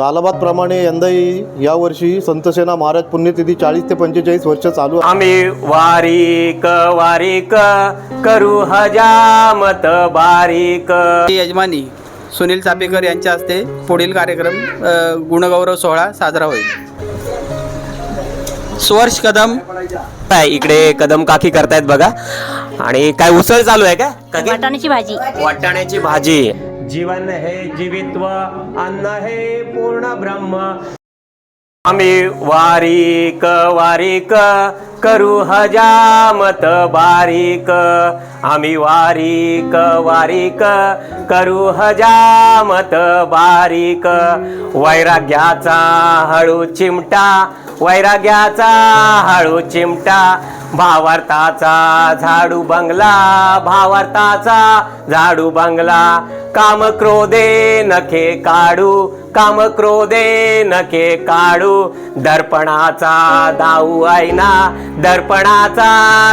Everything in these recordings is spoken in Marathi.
सालाबादप्रमाणे यंदाही यावर्षी संतसेना महाराज पुण्यतिथी चाळीस ते पंचेचाळीस वर्ष चालू आहे. आम्ही वारीक वारीक करू हजामत बारीक. यजमानी सुनील चापेकर यांच्या हस्ते पुढील कार्यक्रम अ, गुणगौरव सोहळा साजरा होईल. सुवर्ष कदम. काय इकडे कदम काकी करतायत बघा. आणि काय उसळ चालू आहे का? काकी? वाटाण्याची भाजी. वाटाण्याची भाजी. जीवन हे जीवित्व अन्न हे पूर्ण ब्रह्म। आम्ही वारीक वारीक करू हजामत बारीक। आम्ही वारीक वारीक करू हजामत बारीक। वैराग्याचा हळू चिमटा वैराग्याचा हळू चिमटा भावार्थाचा झाडू बंगला भावार्थाचा झाडू बंगला. काम क्रोधे नखे काढू काम क्रोधे नखे काढू. दर्पणाचा दाऊ ऐना दर्पणाचा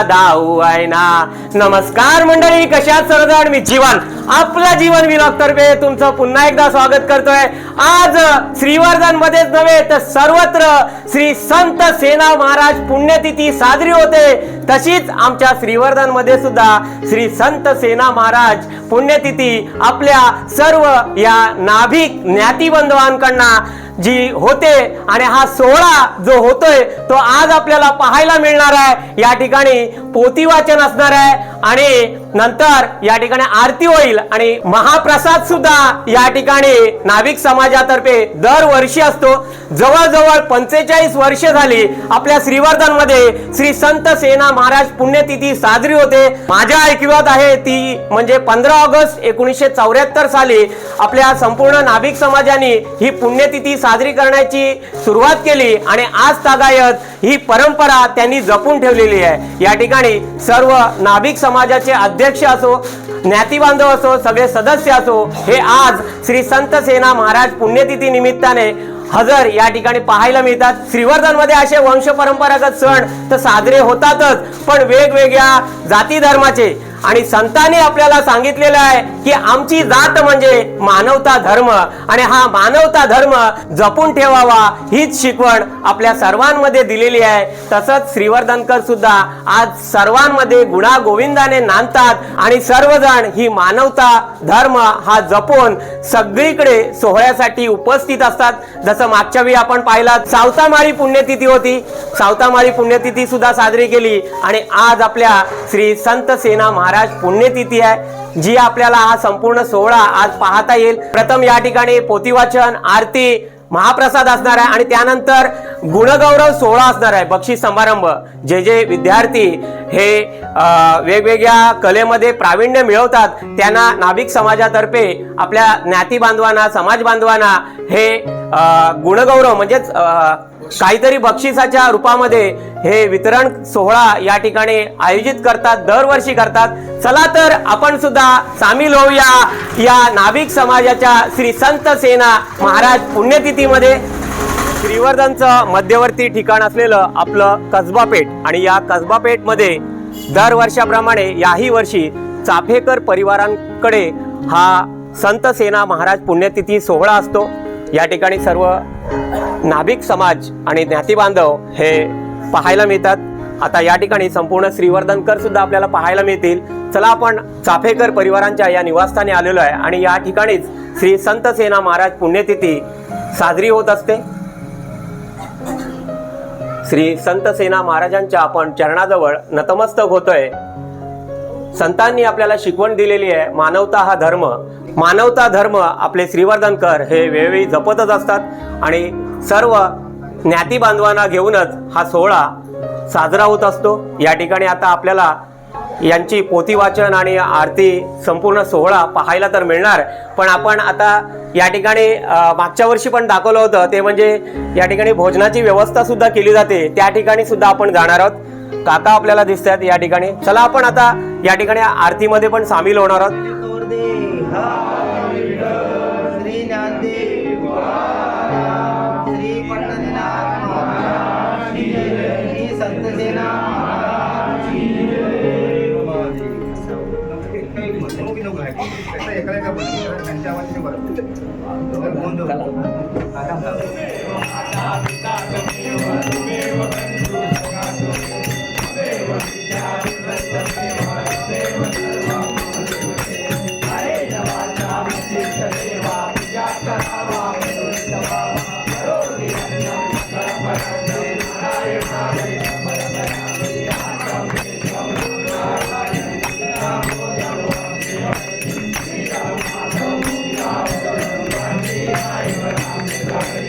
दाऊ ऐना नमस्कार मंडळी कशा सरदार मी जीवन आपला जीवन विलॉग तर्फे तुमचं पुन्हा एकदा स्वागत करतोय. आज श्रीवर्धन मध्येच नव्हे तर सर्वत्र श्री संत सेना महाराज पुण्यतिथी साजरी होते. तशीच आमच्या श्रीवर्धनमध्ये सुद्धा श्री संत सेना महाराज पुण्यतिथी आपल्या सर्व या नाभिक ज्ञातीबंधवांकडनं जी होते आणि हा सोहळा जो होतोय तो आज आपल्याला पाहायला मिळणार आहे. या ठिकाणी पोती वाचन असणार आहे आणि नंतर या ठिकाणी आरती होईल आणि महाप्रसाद सुद्धा या ठिकाणी नाविक समाजातर्फे दरवर्षी असतो. जवळजवळ पंचेचाळीस वर्ष झाली आपल्या श्रीवर्धनमध्ये श्री संत सेना महाराज पुण्यतिथी साजरी होते. माझ्या ऐकिवात आहे ती म्हणजे पंधरा ऑगस्ट एकोणीसशे चौऱ्याहत्तर साली आपल्या संपूर्ण नाभिक समाजाने ही पुण्यतिथी साजरी करण्याची सुरुवात केली आणि आज तागायत ही परंपरा त्यांनी जपून ठेवलेली आहे. या ठिकाणी सर्व नाभिक समाजाचे अध्यक्ष असो ज्ञातीबांधव असो सगळे सदस्य असो हे आज श्री संत सेना महाराज पुण्यतिथी निमित्ताने हजर या ठिकाणी पाहायला मिळतात. श्रीवर्धनमध्ये असे वंश परंपरागत सण तर साजरे होतातच पण वेगवेगळ्या जाती धर्माचे आणि संतांनी आपल्याला सांगितलेलं आहे की आमची जात म्हणजे मानवता धर्म. आणि हा मानवता धर्म जपून ठेवावा हीच शिकवण आपल्या सर्वांमध्ये दिलेली आहे. तसंच श्रीवर्धनकर सुद्धा आज सर्वांमध्ये गुणा गोविंदाने नांदतात आणि सर्वजण ही मानवता धर्म हा जपून सगळीकडे सोहळ्यासाठी उपस्थित असतात. जसं मागच्या वेळी आपण पाहिला सावतामाळी पुण्यतिथी होती. सावतामाळी पुण्यतिथी सुद्धा साजरी केली आणि आज आपल्या श्री संत सेना महाराज पुण्यतिथी आहे. जी आपल्याला हा संपूर्ण सोहळा आज पाहता येईल. प्रथम या ठिकाणी पोतीवाचन आरती महाप्रसाद असणार आहे. आणि त्यानंतर गुणगौरव सोहळा असणार आहे बक्षीस समारंभ. जे जे विद्यार्थी हे वेगवेगळ्या कलेमध्ये प्रावीण्य मिळवतात त्यांना नाभिक समाजातर्फे आपल्या ज्ञाती बांधवांना समाज बांधवांना हे गुणगौरव म्हणजेच काहीतरी बक्षिसाच्या रूपामध्ये हे वितरण सोहळा या ठिकाणी आयोजित करतात दरवर्षी करतात. चला तर आपण सुद्धा सामील होऊया या नाभिक समाजाच्या श्री संत सेना महाराज पुण्यतिथीमध्ये. श्रीवर्धनचं मध्यवर्ती ठिकाण असलेलं आपलं कसबा पेठ आणि या कसबा पेठमध्ये दरवर्षाप्रमाणे याही वर्षी चाफेकर परिवारांकडे हा संत सेना महाराज पुण्यतिथी सोहळा असतो. या ठिकाणी सर्व नाभिक समाज आणि ज्ञातीबांधव हे पाहायला मिळतात. आता या ठिकाणी संपूर्ण श्रीवर्धनकर सुद्धा आपल्याला पाहायला मिळतील. चला आपण चाफेकर परिवारांच्या या निवासस्थानी आलेलो आहे आणि या ठिकाणीच श्री संत सेना महाराज पुण्यतिथी साजरी होत असते. श्री संत सेना महाराजांच्या आपण चरणाजवळ नतमस्तक होतोय. संतांनी आपल्याला शिकवण दिलेली आहे मानवता हा धर्म. मानवता धर्म आपले श्रीवर्धनकर हे वेळोवेळी जपतच असतात आणि सर्व ज्ञाती बांधवांना घेऊनच हा सोहळा साजरा होत असतो. या ठिकाणी आता आपल्याला यांची पोथी वाचन आणि आरती संपूर्ण सोहळा पाहायला तर मिळणार. पण आपण आता या ठिकाणी मागच्या वर्षी पण दाखवलं होतं ते म्हणजे या ठिकाणी भोजनाची व्यवस्था सुद्धा केली जाते. त्या ठिकाणी सुद्धा आपण जाणार आहोत. काका आपल्याला दिसत आहेत या ठिकाणी. चला आपण आता या ठिकाणी आरतीमध्ये पण सामील होणार आहोत. श्री Bye.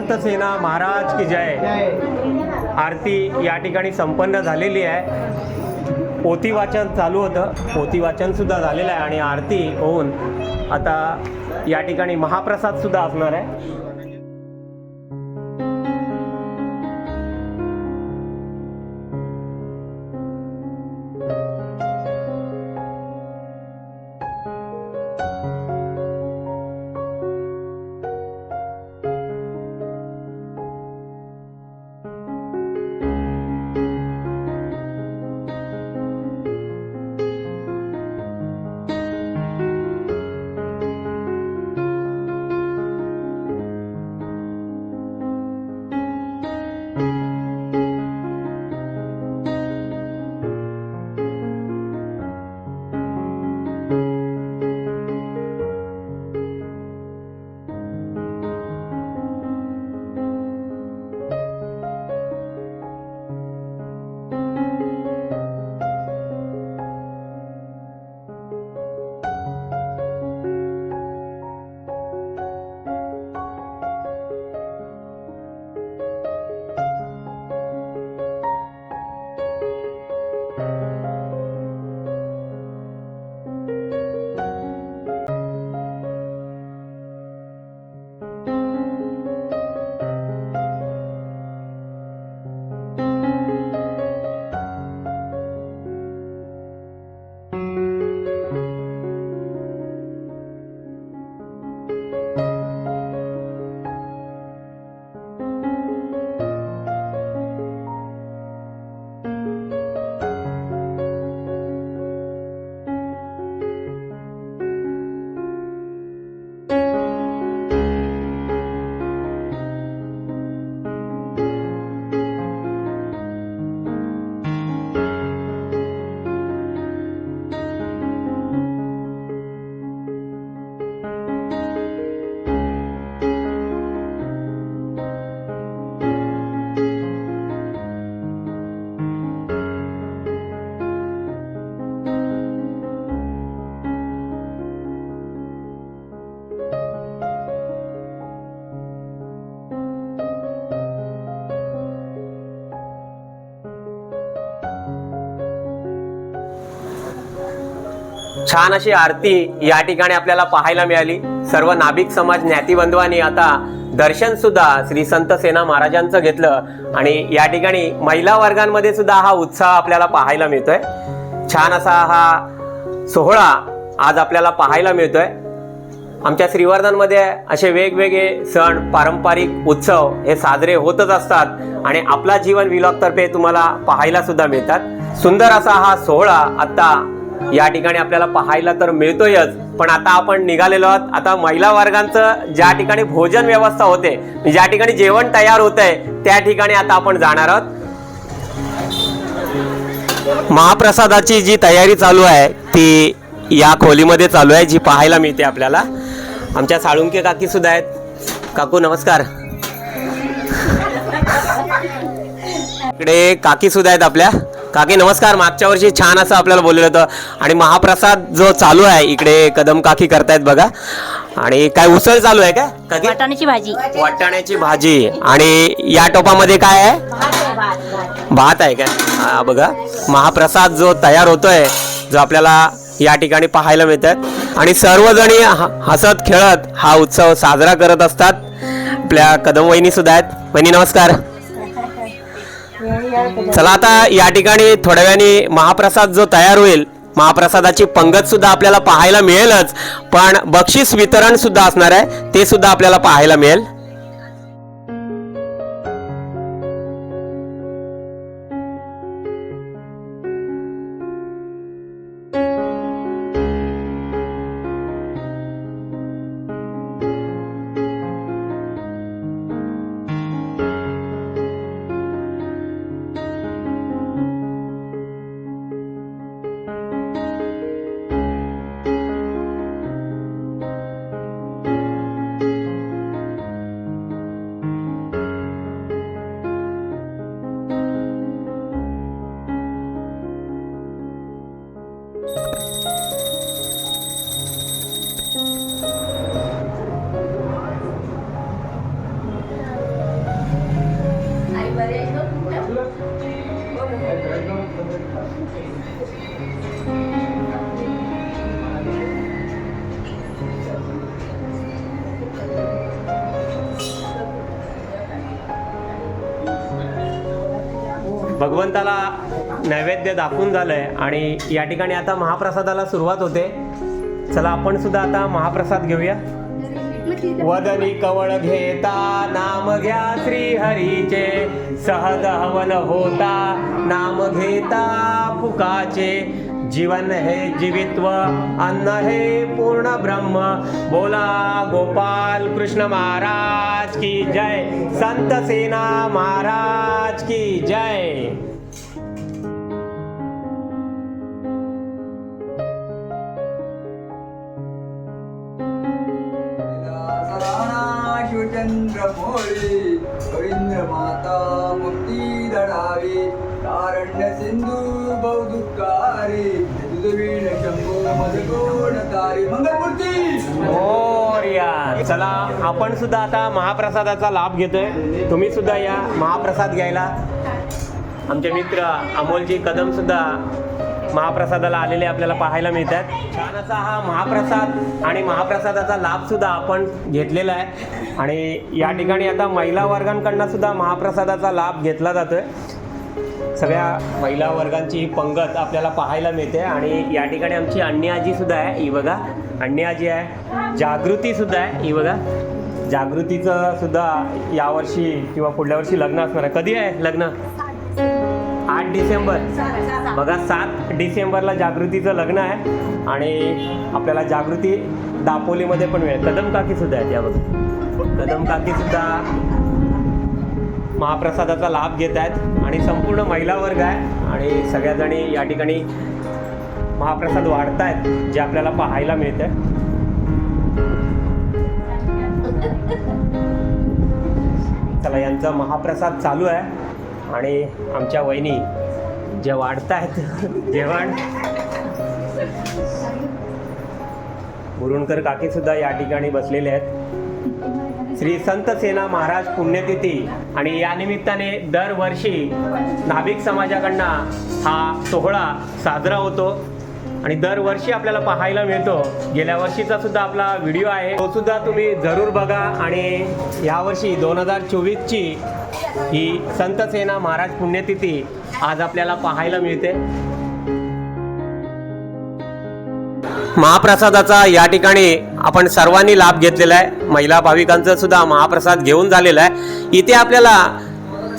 संत सेना महाराज की जय. आरती या ठिकाणी संपन्न झालेली आहे. पोती वाचन चालू होतं. पोती वाचन सुद्धा झालेलं आहे आणि आरती होऊन आता या ठिकाणी महाप्रसाद सुद्धा असणार आहे. छान अशी आरती या ठिकाणी आपल्याला पाहायला मिळाली. सर्व नाभिक समाज ज्ञातीबंधवांनी आता दर्शन सुद्धा श्री संत सेना महाराजांचं घेतलं आणि या ठिकाणी महिला वर्गांमध्ये सुद्धा हा उत्साह आपल्याला पाहायला मिळतोय. छान असा हा सोहळा आज आपल्याला पाहायला मिळतोय. आमच्या श्रीवर्धनमध्ये असे वेगवेगळे सण पारंपरिक उत्सव हे साजरे होतच असतात आणि आपला जीवन विलॉग तर्फे तुम्हाला पाहायला सुद्धा मिळतात. सुंदर असा हा सोहळा आता या ठिकाणी आपल्याला पाहायला तर मिळतोयच. पण आता आपण निघालेलो आहोत. आता महिला वर्गांचं ज्या ठिकाणी भोजन व्यवस्था होते ज्या ठिकाणी जेवण तयार होत आहे त्या ठिकाणी आता आपण जाणार आहोत. महाप्रसादाची जी तयारी चालू आहे ती या खोलीमध्ये चालू आहे जी पाहायला मिळते आपल्याला. आमच्या साळुंके काकी सुद्धा आहेत. काकू नमस्कार. इकडे काकी सुद्धा आहेत आपल्या. काकी नमस्कार. मागच्या वर्षी छान असं आपल्याला बोललेलं होतं. आणि महाप्रसाद जो चालू आहे इकडे कदम काकी करतायत बघा. आणि काय उसळ चालू आहे का काकी? वाटाण्याची भाजी. वाटाण्याची भाजी. आणि या टोपामध्ये काय आहे? भात आहे काय हा बघा. महाप्रसाद जो तयार होतोय जो आपल्याला या ठिकाणी पाहायला मिळतात आणि सर्वजणी हसत खेळत हा उत्सव साजरा करत असतात. आपल्या कदम वहिनी सुद्धा आहेत. वहिनी नमस्कार. चला आता या ठिकाणी थोड्या वेळाने महाप्रसाद जो तयार होईल महाप्रसादाची पंगत सुद्धा आपल्याला पाहायला मिळेलच. पण बक्षीस वितरण सुद्धा असणार आहे ते सुद्धा आपल्याला पाहायला मिळेल. भगवंताला नैवेद्य दाखवून झालंय आणि या ठिकाणी आता महाप्रसादाला सुरुवात होते. चला आपण सुद्धा आता महाप्रसाद घेऊया. वदनी कवळ घेता नाम घ्या श्री हरीचे सहज हवन होता नाम घेता फुकाचे. जीवन हे जीवित्व अन्न हे पूर्ण ब्रह्म। बोला गोपाल कृष्ण महाराज की जय। संत सेना महाराज की जय। चंद्र मोळी रवींद्र माता मुक्ती दडावी कारण्य सिंधू बहुदुःखारी दुधवीण शंभो मधकोण तारी मंगलमूर्ती! मोरया! चला आपण सुद्धा आता महाप्रसादाचा लाभ घेतोय. तुम्ही सुद्धा या महाप्रसाद घ्यायला. आमचे मित्र अमोलजी कदम सुद्धा महाप्रसादाला आलेले आपल्याला पाहायला मिळतात. छान असा हा महाप्रसाद आणि महाप्रसादाचा लाभ सुद्धा आपण घेतलेला आहे. आणि या ठिकाणी आता महिला वर्गांकडनं सुद्धा महाप्रसादाचा लाभ घेतला जातोय. सगळ्या महिला वर्गांची ही पंगत आपल्याला पाहायला मिळते. आणि या ठिकाणी आमची अण्णी आजी सुद्धा आहे ही बघा. अण्णी आजी आहे. जागृती सुद्धा आहे ही बघा. जागृतीचं सुद्धा यावर्षी किंवा पुढल्या वर्षी लग्न असणार आहे. कधी आहे लग्न? आठ डिसेंबर. बघा सात डिसेंबरला जागृतीचं लग्न आहे आणि आपल्याला जागृती दापोलीमध्ये पण मिळेल. कदम काकी सुद्धा आहेत या बघा. कदम काकी सुद्धा महाप्रसादाचा लाभ घेत आहेत आणि संपूर्ण महिला वर्ग आहे आणि सगळ्याजणी या ठिकाणी महाप्रसाद वाढतायत जे आपल्याला पाहायला मिळतंय. चला यांचा महाप्रसाद चालू आहे. आणि आमच्या वहिनी जे वाढत आहेत जेवण मुरुणकर काकीसुद्धा या ठिकाणी बसलेले आहेत. श्री संत सेना महाराज पुण्यतिथी आणि या निमित्ताने दरवर्षी नाभिक समाजाकडनं हा सोहळा साजरा होतो आणि दरवर्षी आपल्याला पाहायला मिळतो. गेल्या वर्षीचा सुद्धा आपला व्हिडिओ आहे. तो सुद्धा तुम्ही जरूर बघा आणि यावर्षी दोन हजार चोवीसची ही संत सेना महाराज पुण्यतिथी आज आपल्याला पाहायला मिळते. महाप्रसादाचा या ठिकाणी आपण सर्वांनी लाभ घेतलेला आहे. महिला भाविकांचा सुद्धा महाप्रसाद घेऊन झालेला आहे. इथे आपल्याला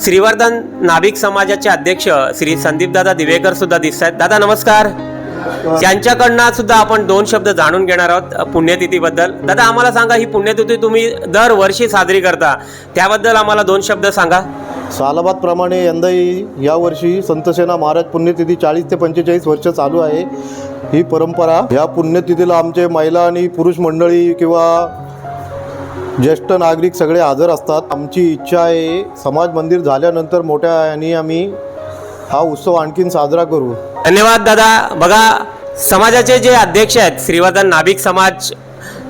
श्रीवर्धन नाभिक समाजाचे अध्यक्ष श्री संदीपदादा दिवेकर सुद्धा दिसत आहेत दादा नमस्कार. त्यांच्याकडनं सुद्धा आपण दोन शब्द जाणून घेणार आहोत पुण्यतिथीबद्दल. दादा आम्हाला सांगा ही पुण्यतिथी तुम्ही दरवर्षी साजरी करता त्याबद्दल आम्हाला दोन शब्द सांगा. सालाबादप्रमाणे यंदाही यावर्षी संतसेना महाराज पुण्यतिथी चाळीस ते पंचेचाळीस वर्ष चालू आहे. ही परंपरा या पुण्यतिथीला आमचे महिला आणि पुरुष मंडळी किंवा ज्येष्ठ नागरिक सगळे हजर असतात. आमची इच्छा आहे समाज मंदिर झाल्यानंतर मोठ्या आणि आम्ही हा उत्सव आणखीन साजरा करू. धन्यवाद दादा. बघा समाजाचे जे अध्यक्ष आहेत श्रीवर्धन नाभिक समाज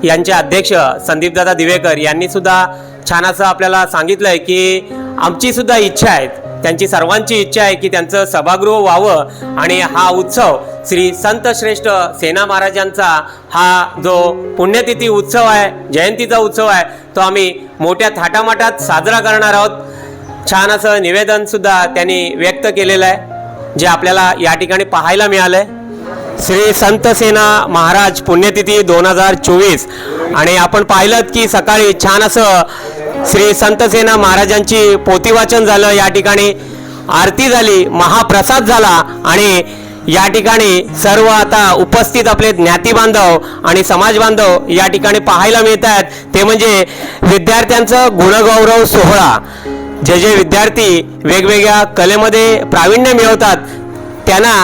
यांचे अध्यक्ष संदीपदादा दिवेकर यांनी सुद्धा छान असं आपल्याला सांगितलंय की आमची सुद्धा इच्छा आहे त्यांची सर्वांची इच्छा आहे की त्यांचं सभागृह व्हावं आणि हा उत्सव श्री संत श्रेष्ठ सेना महाराजांचा हा जो पुण्यतिथी उत्सव आहे जयंतीचा उत्सव आहे तो आम्ही मोठ्या थाटामाटात साजरा करणार आहोत. छान असं निवेदन सुद्धा त्यांनी व्यक्त केलेलं आहे जे आपल्याला या ठिकाणी पाहायला मिळालंय. श्री संत सेना महाराज पुण्यतिथी दोन हजार चोवीस. आणि आपण पाहिलं की सकाळी छान असं श्री संत सेना महाराजांची पोतीवाचन झालं या ठिकाणी. आरती झाली महाप्रसाद झाला आणि या ठिकाणी सर्व आता उपस्थित आपले ज्ञाती बांधव आणि समाज बांधव या ठिकाणी पाहायला मिळत आहेत ते म्हणजे विद्यार्थ्यांचं गुणगौरव सोहळा. जे जे विद्यार्थी वेगवेगळ्या कलेमध्ये प्रावीण्य मिळवतात त्यांना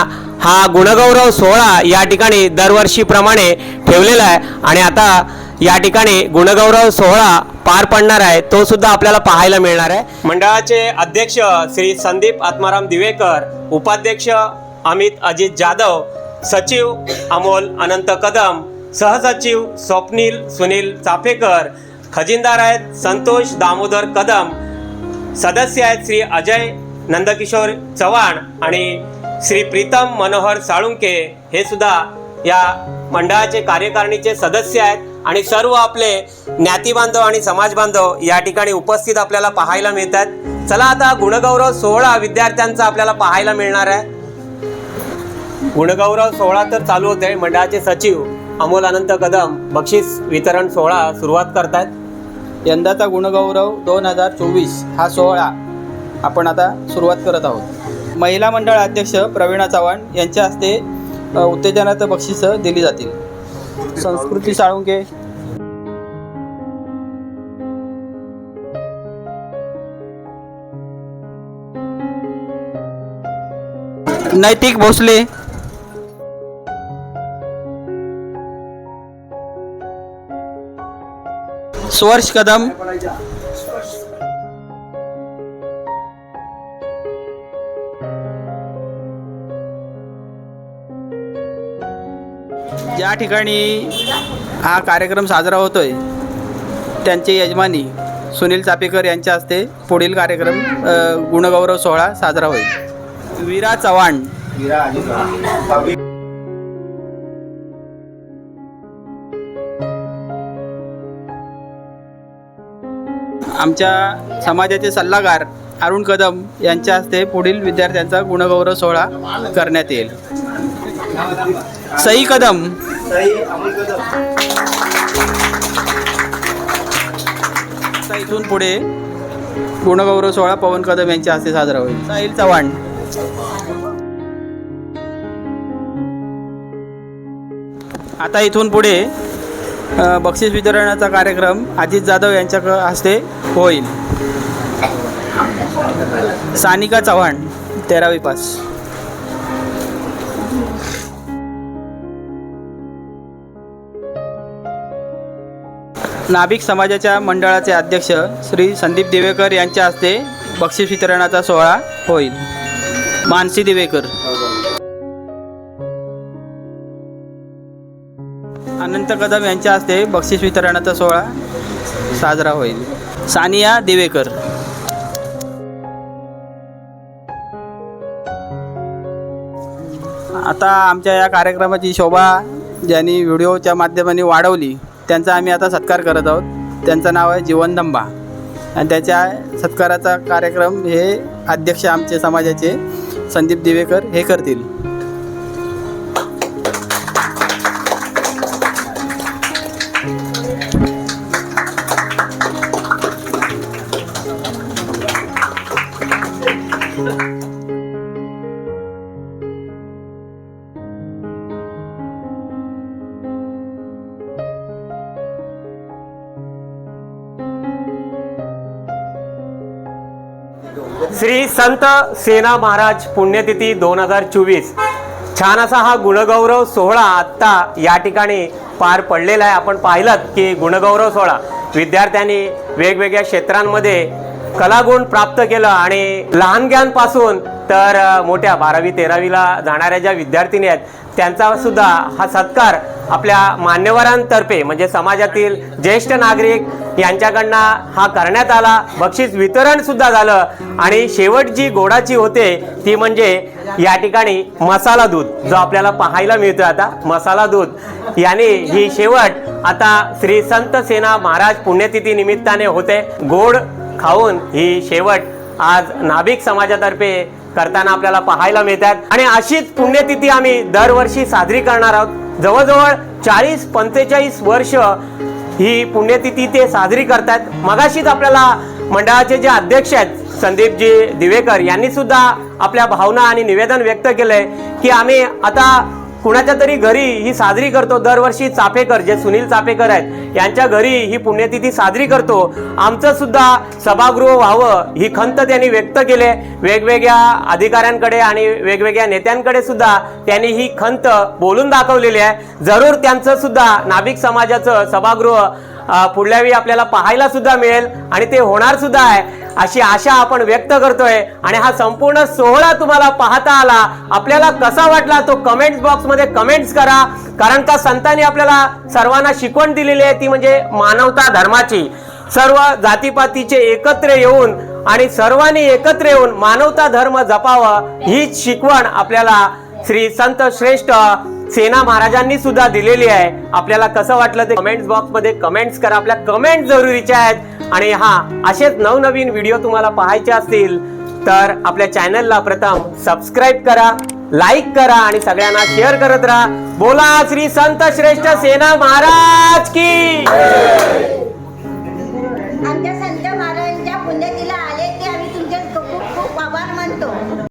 हा गुणगौरव सोहळा या ठिकाणी दरवर्षीप्रमाणे ठेवलेला आहे. आणि आता या ठिकाणी गुणगौरव सोहळा पार पडणार आहे तो सुद्धा आपल्याला पाहायला मिळणार आहे. मंडळाचे अध्यक्ष श्री संदीप आत्माराम दिवेकर उपाध्यक्ष अमित अजित जाधव सचिव अमोल अनंत कदम सहसचिव स्वप्नील सुनील चाफेकर खजिनदार आहेत संतोष दामोदर कदम सदस्य आहेत श्री अजय नंदकिशोर चव्हाण आणि श्री प्रीतम मनोहर साळुंके. हे सुद्धा या मंडळाचे कार्यकारिणीचे सदस्य आहेत आणि सर्व आपले ज्ञातीबांधव आणि समाज बांधव या ठिकाणी उपस्थित आपल्याला पाहायला मिळत आहेत चला आता गुणगौरव सोहळा विद्यार्थ्यांचा आपल्याला पाहायला मिळणार आहे. गुणगौरव सोहळा तर चालू होते मंडळाचे सचिव अमोल अनंत कदम बक्षीस वितरण सोहळा सुरुवात करतायत. यंदाचा गुणगौरव दोन हजार चोवीस हा सोहळा आपण आता सुरुवात करत आहोत. महिला मंडळ अध्यक्ष प्रवीणा चव्हाण यांच्या हस्ते उत्तेजनाचं बक्षिसं दिली जातील. संस्कृती साळुंके नैतिक भोसले. स्वर्श कदम। ज्या ठिकाणी हा कार्यक्रम साजरा होतोय त्यांचे यजमानी सुनील चापेकर यांच्या हस्ते पुढील कार्यक्रम गुणगौरव सोहळा साजरा होईल. वीरा चव्हाण. आमच्या समाजाचे सल्लागार अरुण कदम यांच्या हस्ते पुढील विद्यार्थ्यांचा गुणगौरव सोहळा करण्यात येईल. सई कदम. इथून पुढे गुणगौरव सोहळा पवन कदम यांच्या हस्ते साजरा होईल. साहिल चव्हाण. आता इथून पुढे बक्षीस वितरणाचा कार्यक्रम अजित जाधव यांच्या हस्ते होईल. सानिका चव्हाण तेरावी पास. नाभिक समाजाच्या मंडळाचे अध्यक्ष श्री संदीप दिवेकर यांच्या हस्ते बक्षीस वितरणाचा सोहळा होईल. मानसी दिवेकर. अनंत कदम यांच्या हस्ते बक्षीस वितरणाचा सोहळा साजरा होईल. सानिया दिवेकर. आता आमच्या या कार्यक्रमाची शोभा ज्यांनी व्हिडिओच्या माध्यमाने वाढवली त्यांचा आम्ही आता सत्कार करत आहोत. त्यांचं नाव आहे जीवन दंबा. आणि त्याच्या सत्काराचा कार्यक्रम हे अध्यक्ष आमचे समाजाचे संदीप दिवेकर हे करतील. संत सेना महाराज पुण्यतिथी दोन हजार चोवीस. छान असा हा गुणगौरव सोहळा आत्ता या ठिकाणी पार पडलेला आहे. आपण पाहिलं की गुणगौरव सोहळा. विद्यार्थ्यांनी वेगवेगळ्या क्षेत्रांमध्ये कलागुण प्राप्त केलं आणि लहानग्यांपासून तर मोठ्या बारावी तेरावीला जाणाऱ्या ज्या विद्यार्थिनी आहेत त्यांचा सुद्धा हा सत्कार आपल्या मान्यवरांतर्फे म्हणजे समाजातील ज्येष्ठ नागरिक यांच्याकडनं हा करण्यात आला. बक्षीस वितरण सुद्धा झालं. आणि शेवट जी गोडाची होते ती म्हणजे या ठिकाणी मसाला दूध जो आपल्याला पाहायला मिळतो आता मसाला दूध. याने ही शेवट आता श्री संत सेना महाराज पुण्यतिथी निमित्ताने होते. गोड खाऊन ही शेवट आज नाभिक समाजातर्फे करताना आपल्याला पाहायला मिळतात. आणि अशीच पुण्यतिथी आम्ही दरवर्षी साजरी करणार आहोत. जवळजवळ चाळीस पंचेचाळीस वर्ष ही पुण्यतिथी ते साजरी करतात. मगाशीच आपल्याला मंडळाचे जे अध्यक्ष आहेत संदीपजी दिवेकर यांनी सुद्धा आपल्या भावना आणि निवेदन व्यक्त केलंय की आम्ही आता कुणाच्या तरी घरी ही साजरी करतो. दरवर्षी चाफेकर जे सुनील चाफेकर आहेत यांच्या घरी ही पुण्यतिथी साजरी करतो. आमचं सुद्धा सभागृह व्हावं ही खंत त्यांनी व्यक्त केले. वेगवेगळ्या अधिकाऱ्यांकडे आणि वेगवेगळ्या नेत्यांकडे सुद्धा त्यांनी ही खंत बोलून दाखवलेली आहे. जरूर त्यांचं सुद्धा नाभिक समाजाचं सभागृह पुढल्या वेळी आपल्याला पाहायला सुद्धा मिळेल आणि ते होणार सुद्धा आहे. अशी आशा आपण व्यक्त करतोय आणि हा संपूर्ण सोहळा तुम्हाला पाहता आला. आपल्याला कसा वाटला तो कमेंट्स बॉक्समध्ये कमेंट्स करा. कारण का संतांनी आपल्याला सर्वांना शिकवण दिलेली आहे ती म्हणजे मानवता धर्माची. सर्व जातीपातीचे एकत्र येऊन आणि सर्वांनी एकत्र येऊन मानवता धर्म जपावं हीच शिकवण आपल्याला श्री संत श्रेष्ठ सेना महाराजांनी सुद्धा दिलेली आहे. आपल्याला कसं वाटलं ते कमेंट्स बॉक्समध्ये कमेंट्स करा. आपल्या कमेंट जरुरीच्या आहेत. आणि हा असेच नवनवीन व्हिडिओ तुम्हाला पाहायचे असतील तर आपल्या चॅनलला प्रथम सबस्क्राईब करा लाईक करा आणि सगळ्यांना शेअर करत राहा. बोला श्री संत श्रेष्ठ सेना महाराज की.